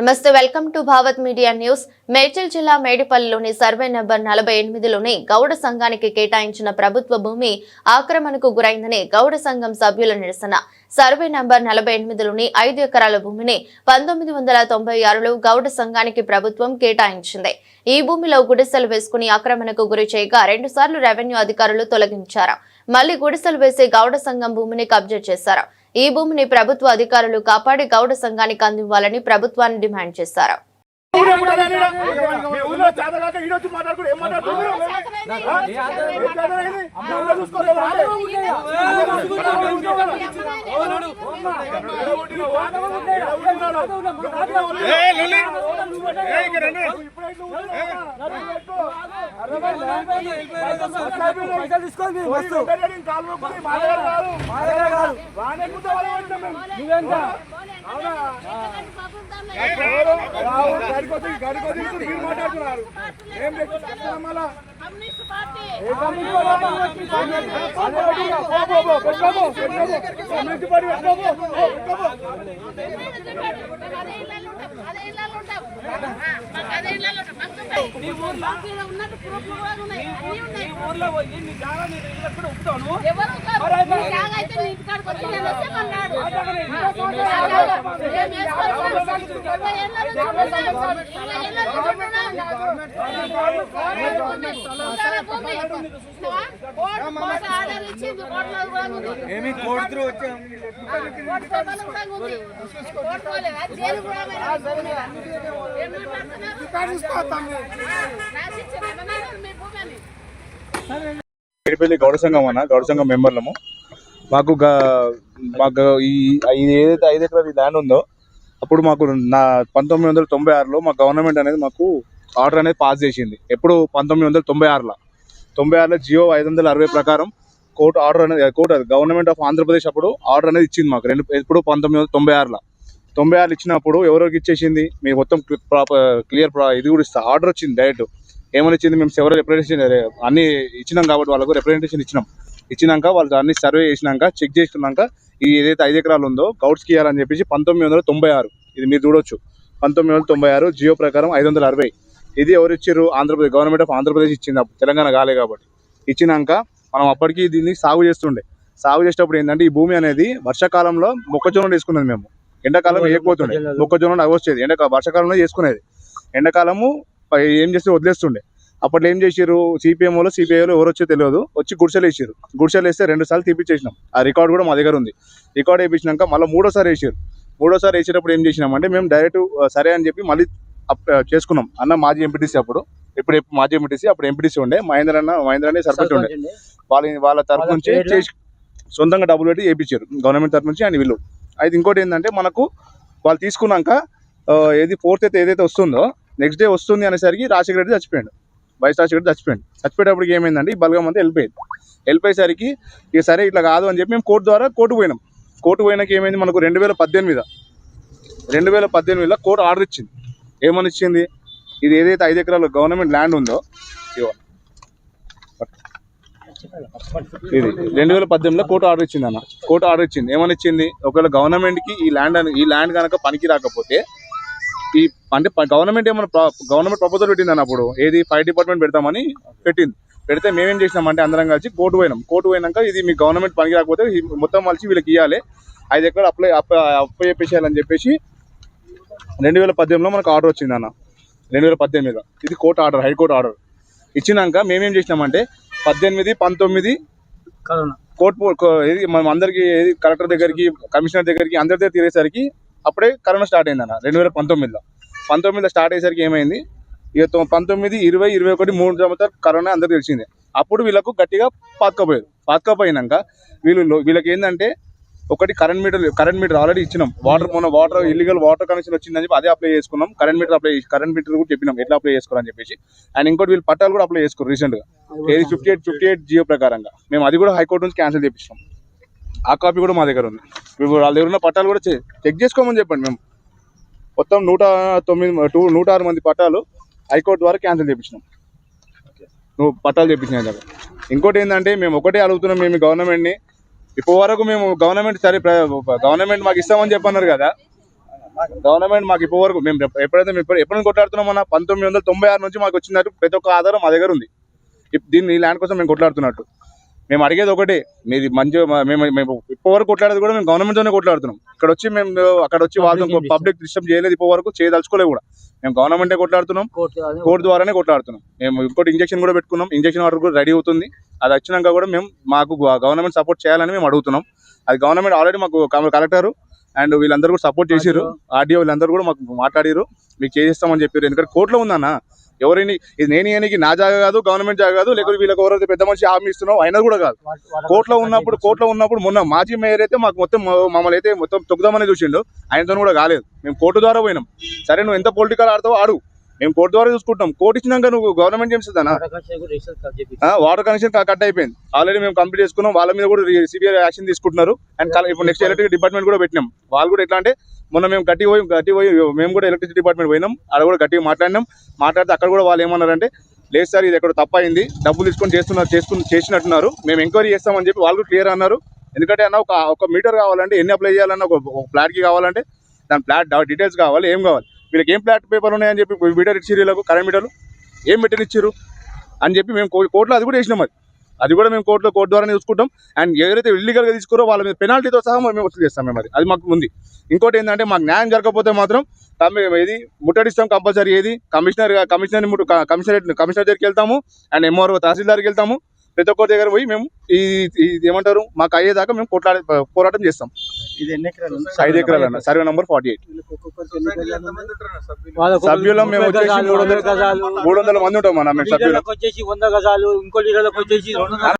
నమస్తే welcome to Bhavat media news. Medchal జిల్లా మేడిపల్లిలోని సర్వే నెంబర్ నలభై ఎనిమిదిలోని గౌడ సంఘానికి కేటాయించిన ప్రభుత్వ భూమి ఆక్రమణకు గురైందని గౌడ సంఘం సభ్యుల నిరసన. సర్వే నెంబర్ నలభై ఎనిమిదిలోని ఐదు ఎకరాల భూమిని పంతొమ్మిది వందల తొంభై ఆరులో గౌడ సంఘానికి ప్రభుత్వం కేటాయించింది. ఈ భూమిలో గుడిసెలు వేసుకుని ఆక్రమణకు గురి చేయగా రెండుసార్లు రెవెన్యూ అధికారులు తొలగించారు. మళ్ళీ గుడిసెలు వేసి గౌడ సంఘం భూమిని కబ్జా చేశారు. ఈ భూమిని ప్రభుత్వ అధికారులు కాపాడి గౌడ సంఘానికి అందివ్వాలని ప్రభుత్వాన్ని డిమాండ్ చేశారు. ఏ మాట్లాడుతున్నారు? ఏం మీరు మాట్లాడుతున్నారు మళ్ళా ఉన్నట్టు ప్రూఫ్లు కూడా ఉన్నాయి అన్నీ ఉన్నాయి ఎవరు కాదు. నీ జాగా నేను వస్తే మన్నాడు. ఆ ఏమి కోర్టు వచ్చాం కోర్టు పేపర్లు కూడా ఉంది. కోర్టు పోలే. అది జైలు కూడా పోయినా. ఏం మాట్లాడుతున్నారు? రాసిచ్చారు. ఏమన్నారు మీ భూమి అని? ఏడిపల్లి గౌడ సంఘం అన్న గౌడ సంఘం మెంబర్లము మాకు మాకు ఈ ఇది ఏదైతే ఐదు ఎకరాల ల్యాండ్ ఉందో అప్పుడు మాకు నా పంతొమ్మిది వందల తొంభై ఆరులో మా గవర్నమెంట్ అనేది మాకు ఆర్డర్ అనేది పాస్ చేసింది. ఎప్పుడు పంతొమ్మిది వందల తొంభై ఆరులో. తొంభై ఆరులో జియో ఐదు వందల అరవై ప్రకారం కోర్టు ఆర్డర్ అనేది కోర్టు అది గవర్నమెంట్ ఆఫ్ ఆంధ్రప్రదేశ్ అప్పుడు ఆర్డర్ అనేది ఇచ్చింది మాకు. రెండు ఎప్పుడు పంతొమ్మిది వందల తొంభై ఆరులో. తొంభై ఆరు ఇచ్చినప్పుడు ఎవరికి ఇచ్చేసింది? మీకు మొత్తం ప్రాపర్ క్లియర్ ఇది కూడా ఇస్తా. ఆర్డర్ వచ్చింది డైరెక్ట్ ఏమని ఇచ్చింది? మేము సెవెరల్ రిప్రజెంటేషన్ అన్ని ఇచ్చినాం కాబట్టి వాళ్ళకు రిప్రజెంటేషన్ ఇచ్చినాం. ఇచ్చినాక వాళ్ళు అన్ని సర్వే చేసినాక చెక్ చేసుకున్నాక ఇది ఏదైతే ఐదు ఎకరాలు ఉందో గౌడ్స్కి ఇవ్వాలని చెప్పేసి పంతొమ్మిది వందల తొంభై ఆరు. ఇది మీరు చూడొచ్చు. పంతొమ్మిది వందల తొంభై ఆరు జియో ప్రకారం ఐదు వందల అరవై. ఇది ఎవరు ఇచ్చారు ఆంధ్రప్రదేశ్ గవర్నమెంట్ ఆఫ్ ఆంధ్రప్రదేశ్ ఇచ్చింది. అప్పుడు తెలంగాణ కాలే కాబట్టి. ఇచ్చినాక మనం అప్పటికి దీన్ని సాగు చేస్తుండే. సాగు చేసేటప్పుడు ఏంటంటే ఈ భూమి అనేది వర్షాకాలంలో మొక్కజొన్న వేసుకున్నది మేము. ఎండాకాలం వేయకపోతుండే. మొక్కజొన్న అవి వచ్చేది ఎండ వర్షాకాలంలో చేసుకునేది ఎండాకాలము ఏం చేస్తే వదిలేస్తుండే. అప్పట్లో ఏం చేసారు సిపిఎంలో సిపిఐలో ఎవరు వచ్చో తెలియదు. వచ్చి గుడిసెలు వేసారు గుడిసెలు వేస్తే రెండు సార్లు తీపిచ్చేసినాం ఆ రికార్డు కూడా మా దగ్గర ఉంది. రికార్డ్ వేయించినాక మళ్ళీ మూడోసారి వేసారు మూడోసారి వేసేటప్పుడు ఏం చేసినామంటే మేము డైరెక్ట్ సరే అని చెప్పి మళ్ళీ చేసుకున్నాం. అన్న మాజీ ఎంపీటీసీ అప్పుడు. ఇప్పుడు మాజీ ఎంపీటీసీ అప్పుడు ఎంపీటీసీ ఉండే. మహేంద్ర అన్న మహేంద్ర అనే సర్పంచ్ ఉండే. వాళ్ళ వాళ్ళ తరఫు నుంచి సొంతంగా డబ్బులు పెట్టి చేయించారు గవర్నమెంట్ తరఫు నుంచి ఆయన వీళ్ళు. అయితే ఇంకోటి ఏంటంటే మనకు వాళ్ళు తీసుకున్నాక ఏది ఫోర్త్ అయితే ఏదైతే వస్తుందో నెక్స్ట్ డే వస్తుంది అనేసరికి రాజశేఖర రెడ్డి చచ్చిపోయాడు. వైఎస్ కూడా చచ్చిపోయింది చచ్చిపోయేటప్పటికి ఏమైందంటే ఈ బలగం అంతా వెళ్ళిపోయింది. వెళ్ళిపోయేసరికి ఇక సరే ఇట్లా కాదు అని చెప్పి మేము కోర్టు ద్వారా కోర్టు పోయినాం. కోర్టు పోయినాక ఏమైంది? మనకు రెండు వేల పద్దెనిమిది రెండు వేల పద్దెనిమిదిలో కోర్టు ఆర్డర్ ఇచ్చింది. ఏమని ఇచ్చింది? ఇది ఏదైతే ఐదు ఎకరాల గవర్నమెంట్ ల్యాండ్ ఉందో ఇది రెండు వేల పద్దెనిమిదిలో కోర్టు ఆర్డర్ ఇచ్చింది అన్న. కోర్టు ఆర్డర్ ఇచ్చింది. ఏమని ఇచ్చింది? ఒకవేళ గవర్నమెంట్కి ఈ ల్యాండ్ ఈ ల్యాండ్ కనుక పనికి రాకపోతే ఈ అంటే గవర్నమెంట్ ఏమైనా గవర్నమెంట్ ప్రపోజల్ పెట్టింది అన్నప్పుడు ఏది ఫైర్ డిపార్ట్మెంట్ పెడతామని పెట్టింది. పెడితే మేమేం చేసినామంటే అందరం కలిసి కోర్టు పోయినాం. కోర్టు పోయినాక ఇది మీ గవర్నమెంట్ పనికి రాకపోతే మొత్తం కలిసి వీళ్ళకి ఇవ్వాలి ఐదు ఎకరాలు అప్లై అప్ అప్లై చెప్పేసేయాలని చెప్పేసి రెండు వేల పద్దెనిమిదిలో మనకు ఆర్డర్ వచ్చింది అన్న రెండు వేల పద్దెనిమిదిలో. ఇది కోర్టు ఆర్డర్ హైకోర్టు ఆర్డర్. ఇచ్చినాక మేమేం చేసినామంటే పద్దెనిమిది పంతొమ్మిది కోర్టు మనం అందరికి ఏది కలెక్టర్ దగ్గరికి కమిషనర్ దగ్గరికి అందరి దగ్గర తిరిగేసరికి అప్పుడే కరోనా స్టార్ట్ అయింది అన్న రెండు వేల పంతొమ్మిదిలో. పంతొమ్మిదిలో స్టార్ట్ అయ్యేసరికి ఏమైంది? ఇక పంతొమ్మిది ఇరవై ఇరవై ఒకటి మూడు సంవత్సరాలు కరోనా అందరికీ తెలిసిందే. అప్పుడు వీళ్ళకు గట్టిగా పాతకపోయారు. పాతకపోయినాక వీళ్ళు వీళ్ళకి ఏంటంటే ఒకటి current meter current meter already ఇచ్చినాం. వాటర్ మొన్న వాటర్ ఇల్లీగల్ వాటర్ కనెక్షన్ వచ్చిందని చెప్పి అదే అప్లై చేసుకున్నాం. Current meter apply current meter కూడా చెప్పినాం. ఎట్లా అప్లై చేసుకోవాలని చెప్పేసి. అండ్ ఇంకోటి వీళ్ళు పట్టాలు కూడా అప్లై చేసుకోరు రీసెంట్గా. ఏది fifty eight fifty eight GO ప్రకారంగా. మేము అది కూడా హైకోర్టు నుంచి క్యాన్సిల్ చేపించాం ఆ కాపీ కూడా మా దగ్గర ఉంది. వాళ్ళ దగ్గర ఉన్న పట్టాలు కూడా చె- చెక్ చేసుకోమని చెప్పండి మేము. మొత్తం నూట తొమ్మిది టూ నూట ఆరు మంది పట్టాలు హైకోర్టు ద్వారా క్యాన్సిల్ చేయించినాం నువ్వు పట్టాలు చేపించిన దగ్గర ఇంకోటి ఏంటంటే మేము ఒకటే అడుగుతున్నాం మేము గవర్నమెంట్ని. ఇప్పటి వరకు మేము గవర్నమెంట్ సరే ప్ర- గవర్నమెంట్ మాకు ఇస్తామని చెప్పన్నారు కదా. గవర్నమెంట్ మాకు ఇప్పటి వరకు మేము ఎప్పుడైతే మేము ఎప్పుడు కొట్లాడుతున్నామన్నా పంతొమ్మిది వందల తొంభై ఆరు నుంచి మాకు వచ్చినట్టు ప్రతి ఒక్క ఆధారం మా దగ్గర ఉంది. దీన్ని ఈ ల్యాండ్ కోసం మేము కొట్లాడుతున్నట్టు. మేము అడిగేది ఒకటే మీది మంచిగా మా- మేము మేము ఇప్పటి వరకు కొట్లాడేది కూడా మేము గవర్నమెంట్ తోనే కొట్లాడుతున్నాం. ఇక్కడ వచ్చి మేము అక్కడ వచ్చి వాళ్ళతో పబ్లిక్ డిస్టర్బ్ చేయలేదు ఇప్పటి వరకు చేయదలుచుకోలేదు కూడా. మేము గవర్నమెంటే కొట్లాడుతున్నాం కోర్టు ద్వారానే కొట్లాడుతున్నాం. మేము ఇంకోటి ఇంజక్షన్ కూడా పెట్టుకున్నాం ఇంజక్షన్ ఆర్డర్ కూడా రెడీ అవుతుంది. అది వచ్చినాక కూడా మేము మాకు గవర్నమెంట్ సపోర్ట్ చేయాలని మేము అడుగుతున్నాం. అది గవర్నమెంట్ ఆల్రెడీ మాకు కలెక్టర్ అండ్ వీళ్ళందరూ కూడా సపోర్ట్ చేసిర్రు. ఆర్డీఓ. వీళ్ళందరూ కూడా మాకు మాట్లాడిరు మీకు చేసిస్తామని చెప్పారు ఎందుకంటే కోర్టులో ఉందన్న ఎవరిని ఇది నేను ఇయనికి నా జాగా కాదు గవర్నమెంట్ జాగా కాదు లేకపోతే వీళ్ళకి ఎవరైతే పెద్ద మనిషి హామీ ఇస్తున్నావు అయినా కూడా కాదు. కోర్టులో ఉన్నప్పుడు కోర్టులో ఉన్నప్పుడు మొన్న మాజీ మేయర్ అయితే మాకు మొత్తం మమ్మల్ని అయితే మొత్తం తొక్కుదామని చూసిండు. ఆయనతో కూడా కాలేదు. మేము కోర్టు ద్వారా పోయినాం. సరే నువ్వు ఎంత పొలిటికల్ ఆడతావో ఆడు. మేము కోర్టు ద్వారా చూసుకుంటాం కోర్టు ఇచ్చినాక నువ్వు గవర్నమెంట్ చేస్తుందన్నా వాటర్ కనెక్షన్ కట్ అయిపోయింది. ఆల్రెడీ మేము కంప్లీట్ చేసుకున్నాం. వాళ్ళ మీద కూడా సిబిఐ యాక్షన్ తీసుకుంటున్నారు. అండ్ ఇప్పుడు నెక్స్ట్ ఎలక్ట్రిక్ డిపార్ట్మెంట్ కూడా పెట్టినాం. వాళ్ళు కూడా ఎట్లా అంటే మొన్న మేము గట్టి పోయి గట్టి పోయి మేము కూడా ఎలక్ట్రిసిటీ డిపార్ట్మెంట్ పోయినాం. అక్కడ కూడా గట్టిగా మాట్లాడినాం. మాట్లాడితే అక్కడ కూడా వాళ్ళు ఏమన్నారంటే లేదు సార్ ఇది ఎక్కడ తప్ప అయింది. డబ్బులు తీసుకొని చేస్తున్నారు చేసుకుని చేసినట్టున్నారు. మేము ఎంక్వైరీ చేస్తామని చెప్పి వాళ్ళు క్లియర్ అన్నారు. ఎందుకంటే అన్న ఒక ఒక మీటర్ కావాలంటే ఎన్ని అప్లై చేయాలన్న ఒక ఫ్లాట్కి కావాలంటే దాని ఫ్లాట్ డీటెయిల్స్ కావాలి ఏం కావాలి. వీళ్ళకి ఏం ఫ్లాట్ పేపర్లు ఉన్నాయని చెప్పి మీటర్ ఇచ్చి వీళ్ళకు కరెంట్ మీటర్లు ఏం మీటర్ ఇచ్చిర్రు? అని చెప్పి మేము కో- కోర్టులో అది కూడా వేసినాం అది. అది కూడా మేము కోర్టులో కోర్టు ద్వారా చూసుకుంటాం. అండ్ ఎవరైతే ఇల్లీగల్గా తీసుకురో వాళ్ళ మీద పెనాల్టీతో సహా మేము వసూలు చేస్తాం మేము అది. అది మాకు ఉంది. ఇంకోటి ఏంటంటే మాకు న్యాయం జరగకపోతే మాత్రం ఏది? ఇది ముట్టడిస్తాం కంపల్సరీ ఏది? Commissioner commissioner commissionerate commissioner commissioner దగ్గరికి వెళ్తాము. అండ్ ఎంఆర్ఓ తహసీల్దార్కి వెళ్తాము. ప్రతి ఒక్కరి దగ్గర పోయి మేము ఈ ఇది ఏమంటారు మాకు అయ్యేదాకా మేము కొట్లాడే పోరాటం చేస్తాం. ఇది ఎన్ని ఎకరాలు? ఉంది? ఐదు ఎకరాలు అన్న సర్వే నంబర్ ఫార్టీ ఎయిట్. సభ్యులం? మేము వచ్చేసి మూడు వందల మంది ఉంటాం అన్న మేము సభ్యులు. లీడర్లకు వచ్చేసి వంద గజాలు ఇంకో లీడర్లకు వచ్చేసి